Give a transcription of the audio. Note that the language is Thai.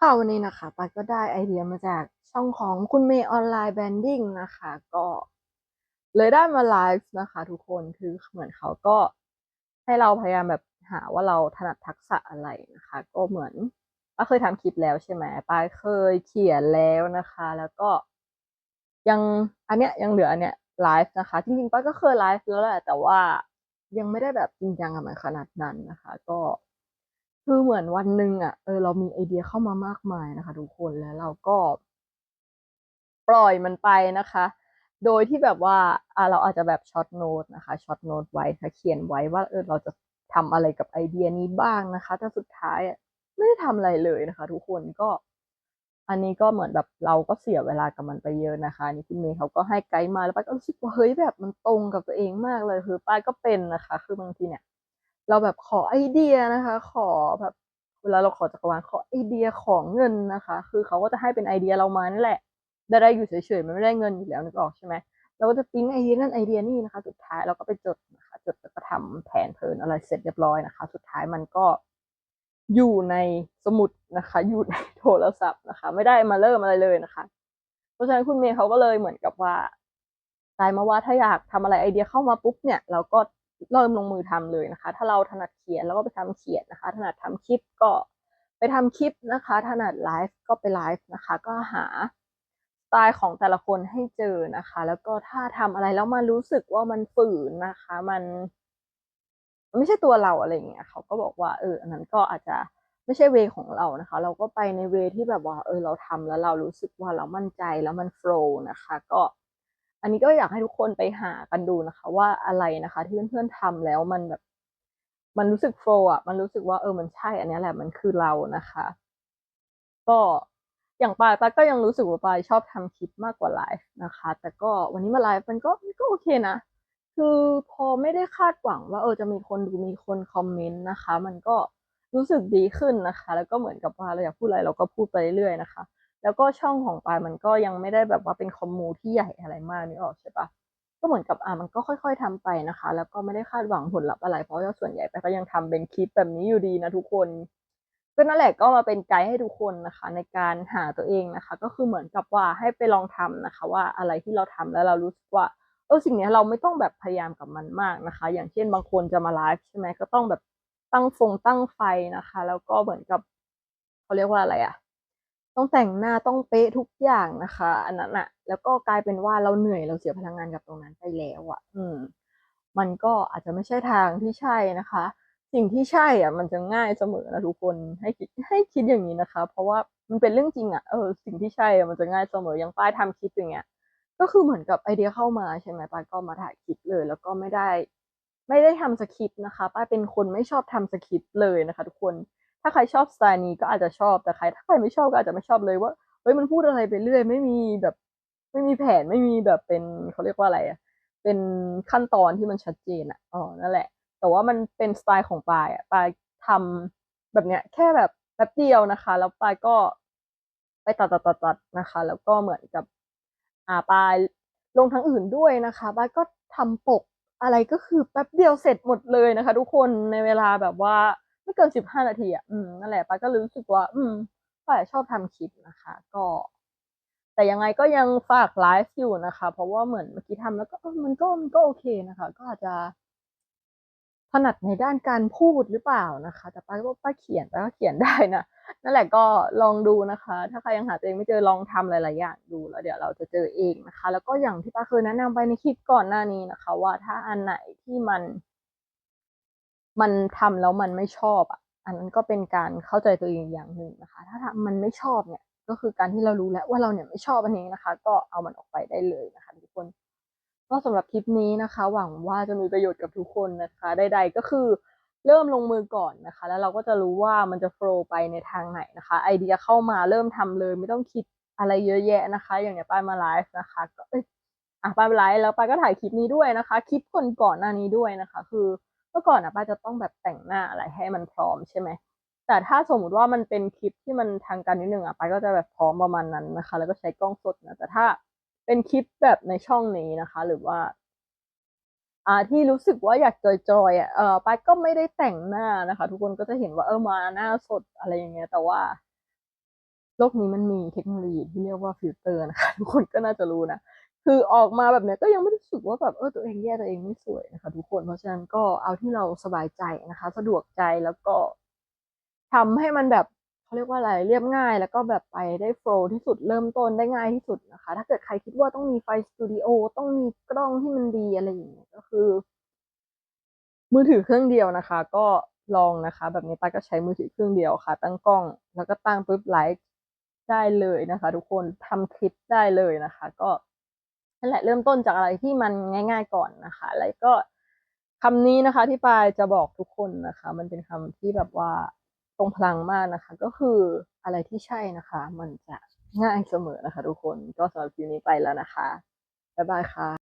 ค่ะวันนี้นะคะปาก็ได้ไอเดียมาจากช่องของคุณเมย์ออนไลน์แบรนดิ้งนะคะ ก็เลยได้มาไลฟ์นะคะ ทุกคนคือเหมือนเขาก็ให้เราพยายามแบบหาว่าเราถนัดทักษะอะไรนะคะ ก็เหมือนป้าเคยทำคลิปแล้วใช่ไหมป้าเคยเขียนแล้วนะคะ แล้วก็ยังอันเนี้ยยังเหลืออันเนี้ยไลฟ์นะคะ จริงๆป้าก็เคยไลฟ์แล้วแหละแต่ว่ายังไม่ได้แบบจริงจังกับมันขนาดนั้นนะคะ ก็ คือเหมือนวันหนึ่งอะ เออ เรามีไอเดียเข้ามามากมายนะคะ ทุกคนแล้วเราก็ ปล่อยมันไปนะคะ โดยที่แบบว่าอ่าเราอาจจะแบบช็อตโน้ตนะคะช็อตโน้ตไว้ค่ะเขียนไว้ว่า เออเราจะทำอะไรกับไอเดียนี้บ้างนะคะ แต่สุดท้ายไม่ได้ทำอะไรเลยนะคะ ทุกคนก็ อันนี้ก็เหมือนแบบเราก็เสียเวลากับมันไปเยอะนะคะนี่คุณเมย์เขาก็ให้ไกด์มาแล้วป้าก็รู้สึกว่าเฮ้ยแบบมันตรงกับตัวเองมากเลยคือป้าก็เป็นนะคะ คือบางทีเนี่ย เราแบบขอไอเดียนะคะ ขอแบบเวลาเราขอจักรวาลขอไอเดียของเงินนะคะ คือเขาก็จะให้เป็นไอเดียเรามานั่นแหละ ได้ได้อยู่เฉยๆมันไม่ได้เงินอยู่แล้วนึกออกใช่ไหมเราก็จะปิ้นไอเดียนั่นไอเดียนี่นะคะ สุดท้ายเราก็ไปจดนะคะจดแล้วก็ทำแผนเพลินอะไรเสร็จเรียบร้อยนะคะ สุดท้ายมันก็อยู่ในสมุดนะคะ อยู่ในโทรศัพท์นะคะ ไม่ได้มาเริ่มอะไรเลยนะคะ เพราะฉะนั้นคุณเมย์เขาก็เลยเหมือนกับว่าตายมาว่าถ้าอยากทำอะไรไอเดียเข้ามาปุ๊บเนี่ย เราก็ เริ่มลงมือทำเลยนะคะ ถ้าเราถนัดเขียนแล้วก็ไปทำเขียนนะคะ ถนัดทำคลิปก็ไปทำคลิปนะคะ ถนัดไลฟ์ก็ไปไลฟ์นะคะ ก็หาสไตล์ของแต่ละคนให้เจอนะคะ แล้วก็ถ้าทำอะไรแล้วมันรู้สึกว่ามันฝืนนะคะ มันไม่ใช่ตัวเราอะไรเงี้ยเขาก็บอกว่าเอออันนั้นก็อาจจะไม่ใช่เวของเรานะคะ เราก็ไปในเวที่แบบว่า เออเราทำแล้วเรารู้สึกว่าเรามั่นใจแล้วมันโฟล์นะคะ ก็ อันนี้ก็อยากให้ทุกคนไปหากันดูนะคะ ว่าอะไรนะคะ ที่เพื่อนๆทำแล้วมันแบบ มันรู้สึกโฟล์อะ มันรู้สึกว่าเออมันใช่ อันนี้แหละมันคือเรานะคะ ก็อย่างปายปายก็ยังรู้สึกว่าปายชอบทำคลิปมากกว่าไลฟ์นะคะ แต่ก็วันนี้มาไลฟ์มันก็ก็โอเคนะ คือพอไม่ได้คาดหวังว่าเออจะมีคนดูมีคนคอมเมนต์นะคะ มันก็รู้สึกดีขึ้นนะคะ แล้วก็เหมือนกับว่าเราอยากพูดอะไรเราก็พูดไปเรื่อยๆนะคะ แล้วก็ช่องของปายมันก็ยังไม่ได้แบบว่าเป็นคอมมูที่ใหญ่อะไรมากนี่ออกใช่ปะก็เหมือนกับอ่ามันก็ค่อย ๆทำไปนะคะ แล้วก็ไม่ได้คาดหวังผลลัพธ์อะไร เพราะว่าส่วนใหญ่ไปก็ยังทำเป็นคลิปแบบนี้อยู่ดีนะทุกคนก็นั่นแหละก็มาเป็นไกด์ให้ทุกคนนะคะ ในการหาตัวเองนะคะ ก็คือเหมือนกับว่าให้ไปลองทำนะคะ ว่าอะไรที่เราทำแล้วเรารู้สึกว่าเออสิ่งนี้เราไม่ต้องแบบพยายามกับมันมากนะคะ อย่างเช่นบางคนจะมาไลฟ์ใช่ไหมก็ต้องแบบตั้งฟงตั้งไฟนะคะ แล้วก็เหมือนกับเขาเรียกว่าอะไรอะ ต้องแต่งหน้าต้องเป๊ะทุกอย่างนะคะอันนั้นอะแล้วก็กลายเป็นว่าเราเหนื่อยเราเสียพลังงานกับตรงนั้นไปแล้วอะอืม มันก็อาจจะไม่ใช่ทางที่ใช่นะคะ สิ่งที่ใช่อะ มันจะง่ายเสมอนะทุกคนให้คิดให้คิดอย่างนี้นะคะ เพราะว่ามันเป็นเรื่องจริงอะเออสิ่งที่ใช่อะมันจะง่ายเสมออย่างป้ายทำคลิปอย่างเงี้ยก็คือเหมือนกับไอเดียเข้ามาใช่ไหมป้ายก็มาถ่ายคลิปเลย แล้วก็ไม่ได้ ไม่ได้ทำสคริปต์นะคะ ป้ายเป็นคนไม่ชอบทำสคริปต์เลยนะคะ ทุกคนาใครชอบสไตล์นี้ก็อาจจะชอบแต่ใครถ้าใครไม่ชอบก็อาจจะไม่ชอบเลยว่าเฮ้ยมันพูดอะไรไปเรื่อย ไม่มีแบบไม่มีแผนไม่มีแบบเป็นเขาเรียกว่าอะไรอะเป็นขั้นตอนที่มันชัดเจนอะอ๋อนั่นแหละ แต่ว่ามันเป็นสไตล์ของปายอะปายทำแบบเนี้ย แค่แบบแป๊บเดียวนะคะ แล้วปายก็ไปตัดตัดตัดตัดนะคะ แล้วก็เหมือนกับอ่าปายลงทั้งอื่นด้วยนะคะปายก็ทำปกอะไรก็คือแป๊บเดียวเสร็จหมดเลยนะคะ ทุกคนในเวลาแบบว่า ไม่เกินสิบห้านาทีอะ อืม นั่นแหละปาก็รู้สึกว่า อืมป้าชอบทำคลิปนะคะ ก็ แต่ยังไงก็ยังฝากไลฟ์อยู่นะคะ เพราะว่าเหมือนเมื่อกี้ทำแล้วก็มันก็มันก็โอเคนะคะ ก็อาจจะถนัดในด้านการพูดหรือเปล่านะคะ แต่ป้าก็ป้าเขียนป้าก็เขียนได้นะนั่นแหละก็ลองดูนะคะ ถ้าใครยังหาตัวเองไม่เจอลองทำหลาย ๆ อย่างดูแล้วเดี๋ยวเราจะเจอเองนะคะ แล้วก็อย่างที่ป้าเคยแนะนำไปในคลิปก่อนหน้านี้นะคะ ว่าถ้าอันไหนที่มัน มันทำแล้วมันไม่ชอบอะ อันนั้นก็เป็นการเข้าใจตัวเองอย่างหนึ่งนะคะ ถ้าทำมันไม่ชอบเนี่ย ก็คือการที่เรารู้แล้วว่าเราเนี่ยไม่ชอบอันนี้นะคะ ก็เอามันออกไปได้เลยนะคะทุกคนก็สำหรับคลิปนี้นะคะ หวังว่าจะมีประโยชน์กับทุกคนนะคะใดๆก็คือเริ่มลงมือก่อนนะคะ แล้วเราก็จะรู้ว่ามันจะโฟล์ไปในทางไหนนะคะ ไอเดียเข้ามาเริ่มทำเลย ไม่ต้องคิดอะไรเยอะแยะนะคะ อย่างเนี้ยป้ายมาไลฟ์นะคะก็อะป้ายมาไลฟ์แล้วป้ายก็ถ่ายคลิปนี้ด้วยนะคะ คลิปก่อนก่อนหน้านี้ด้วยนะคะ คือ มื่อก่อนอะป้าจะต้องแบบแต่งหน้าอะไรให้มันพร้อมใช่ไหมแต่ถ้าสมมติว่ามันเป็นคลิปที่มันทางการนิดนึงอะป้าก็จะแบบพร้อมประมาณนั้นนะคะ แล้วก็ใช้กล้องสดนะแต่ถ้าเป็นคลิปแบบในช่องนี้นะคะ หรือว่า อ่าที่รู้สึกว่าอยากจอยๆอะเออป้าก็ไม่ได้แต่งหน้านะคะ ทุกคนก็จะเห็นว่าเออมาหน้าสดอะไรอย่างเงี้ย แต่ว่าโลกนี้มันมีเทคโนโลยีที่เรียกว่าฟิลเตอร์นะคะทุกคนก็น่าจะรู้นะ คือออกมาแบบเนี้ยก็ยังไม่รู้สึกว่าแบบเออตัวเองแย่ตัวเองไม่สวยนะคะทุกคนเพราะฉะนั้นก็เอาที่เราสบายใจนะคะ สะดวกใจแล้วก็ทำให้มันแบบเขาเรียกว่าอะไรเรียบง่าย แล้วก็แบบไปได้โฟล์ที่สุดเริ่มต้นได้ง่ายที่สุดนะคะ ถ้าเกิดใครคิดว่าต้องมีไฟสตูดิโอต้องมีกล้องที่มันดีอะไรอย่างเงี้ยก็คือ มือถือเครื่องเดียวนะคะ ก็ลองนะคะ แบบนี้ป้าก็ใช้มือถือเครื่องเดียวค่ะ ตั้งกล้อง แล้วก็ตั้งปุ๊บไลฟ์ได้เลยนะคะ ทุกคนทำคลิปได้เลยนะคะ ก็ นั่นแหละเริ่มต้นจากอะไรที่มันง่าย ๆ ก่อนนะคะ แล้วก็คำนี้นะคะ ที่ปายจะบอกทุกคนนะคะ มันเป็นคำที่แบบว่าตรงพลังมากนะคะ ก็คืออะไรที่ใช่นะคะ มันจะง่ายเสมอนะคะ ทุกคนก็สำหรับคลิปนี้ไปแล้วนะคะบ๊ายบายค่ะ